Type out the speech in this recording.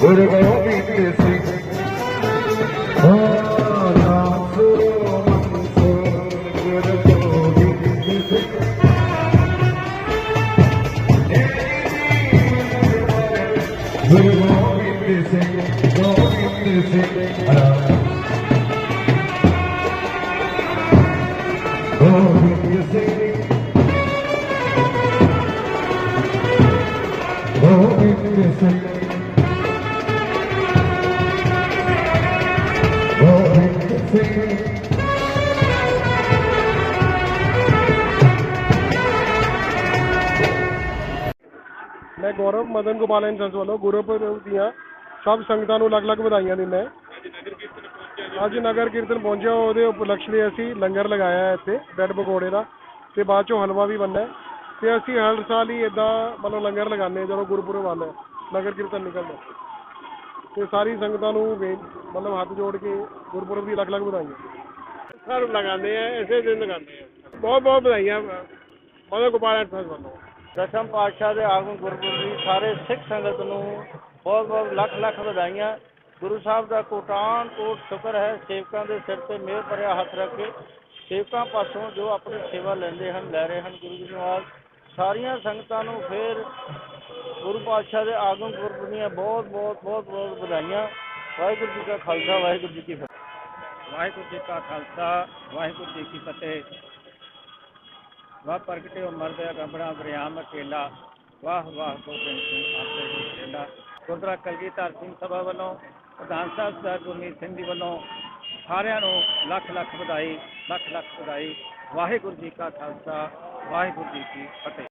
ਗੁਰ ਗੋਬਿੰਦ ਸਿੰਘ ਓ ਨਾਮ ਸੁਰੋ ਗੁਰ ਸਿੰਘ ਹਰਾ ਗੋਬਿੰਦ ਸਿੰਘ ਗੋਬਿੰਦ ਸਿੰਘ ਗੋਬਿੰਦ ਸਿੰਘ ਮੈਂ ਗੌਰਵ, ਮਦਨ ਗੋਪਾਲ ਐਂਡ ਸੰਸ ਵੱਲੋਂ ਗੁਰਪੁਰਬ ਸਭ ਸੰਗਤਾਂ ਨੂੰ ਅਲੱਗ-ਅਲੱਗ ਵਧਾਈਆਂ ਦਿੰਦਾ ਅੱਜ ਨਗਰ ਕੀਰਤਨ ਪਹੁੰਚਿਆ ਉਹਦੇ ਉਪਲਕਸ਼ ਲਈ ਅਸੀਂ ਲੰਗਰ ਲਗਾਇਆ ਹੈ ਇੱਥੇ ਬ੍ਰੈਡ ਪਕੌੜੇ ਦਾ ਤੇ ਬਾਅਦ ਚੋਂ ਹਲਵਾ ਵੀ ਬਣਨਾ ਹੈ। ਤੇ ਅਸੀਂ ਹਰ ਸਾਲ ਹੀ ਇਦਾਂ ਮਤਲਬ ਲੰਗਰ ਲਗਾਉਂਦੇ ਹਾਂ ਜਦੋਂ ਗੁਰਪੁਰਬ ਆਉਂਦਾ ਹੈ ਨਗਰ ਕੀਰਤਨ ਨਿਕਲਦਾ ਤੇ ਸਾਰੀ ਸੰਗਤਾਂ ਨੂੰ ਬੇ- ਮਤਲਬ ਹੱਥ ਜੋੜ ਕੇ ਗੁਰਪੁਰਬ ਦੀ ਅਲੱਗ-ਅਲੱਗ ਵਧਾਈਆਂ। ਸਰ ਲਗਾਉਂਦੇ ਆ ਇਸੇ ਦਿਨ ਲਗਾਉਂਦੇ ਆ। ਬਹੁਤ ਬਹੁਤ ਵਧਾਈਆਂ ਮਦਨ ਗੋਪਾਲ ਐਂਡ ਵੱਲੋਂ। ਦਸਮ ਪਾਤਸ਼ਾਹ ਦੇ ਆਗਮਨ ਗੁਰਪੁਰਬ ਦੀ ਸਾਰੇ ਸਿੱਖ ਸੰਗਤ ਨੂੰ ਬਹੁਤ ਬਹੁਤ ਲੱਖ ਲੱਖ ਵਧਾਈਆਂ। ਗੁਰੂ ਸਾਹਿਬ ਦਾ ਕੋਟਾਨ ਕੋਟ ਸ਼ੁਕਰ ਹੈ, ਸੇਵਕਾਂ ਦੇ ਸਿਰ ਤੇ ਮਿਹਰ ਭਰਿਆ ਹੱਥ ਰੱਖ ਕੇ ਸੇਵਕਾਂ ਪਾਸੋਂ ਜੋ ਆਪਣੀ ਸੇਵਾ ਲੈਂਦੇ ਹਨ, ਲੈ ਰਹੇ ਹਨ ਗੁਰੂ ਜੀ ਨਿਵਾਸ ਸਾਰੀਆਂ ਸੰਗਤਾਂ ਨੂੰ ਫਿਰ ਗੁਰੂ ਪਾਤਸ਼ਾਹ ਦੇ ਆਗਮਨ ਪੁਰਬ ਦੀਆਂ ਬਹੁਤ ਬਹੁਤ ਬਹੁਤ ਬਹੁਤ ਵਧਾਈਆਂ। ਵਾਹਿਗੁਰੂ ਜੀ ਕਾ ਖਾਲਸਾ, ਵਾਹਿਗੁਰੂ ਜੀ ਕੀ ਫਤਿਹ। ਵਾਹਿਗੁਰੂ ਜੀ ਕਾ ਖਾਲਸਾ, ਵਾਹਿਗੁਰੂ ਜੀ ਕੀ ਫਤਿਹ। ਵਾਹ ਪ੍ਰਗਟੇ ਮਰਦ ਰਬੜਾ ਬਰਿਆਮ ਅਕੇਲਾ, ਵਾਹ ਵਾਹ ਗੋਬਿੰਦ ਸਿੰਘ ਆਪੇ ਹੀ ਖੇਲਾ ਗੁਰਦੁਆਰਾ ਕਲਗੀਧਰ ਸਿੰਘ ਸਭਾ ਵੱਲੋਂ ਪ੍ਰਧਾਨ ਸਾਹਿਬ ਸਰਦਾਰ ਗੁਰਮੀਤ ਸਿੰਘ ਜੀ ਵੱਲੋਂ ਸਾਰਿਆਂ ਨੂੰ ਲੱਖ ਲੱਖ ਵਧਾਈ, ਲੱਖ ਲੱਖ ਵਧਾਈ। ਵਾਹਿਗੁਰੂ ਜੀ ਕਾ ਖਾਲਸਾ, ਵਾਹਿਗੁਰੂ ਜੀ ਕੀ ਫਤਿਹ।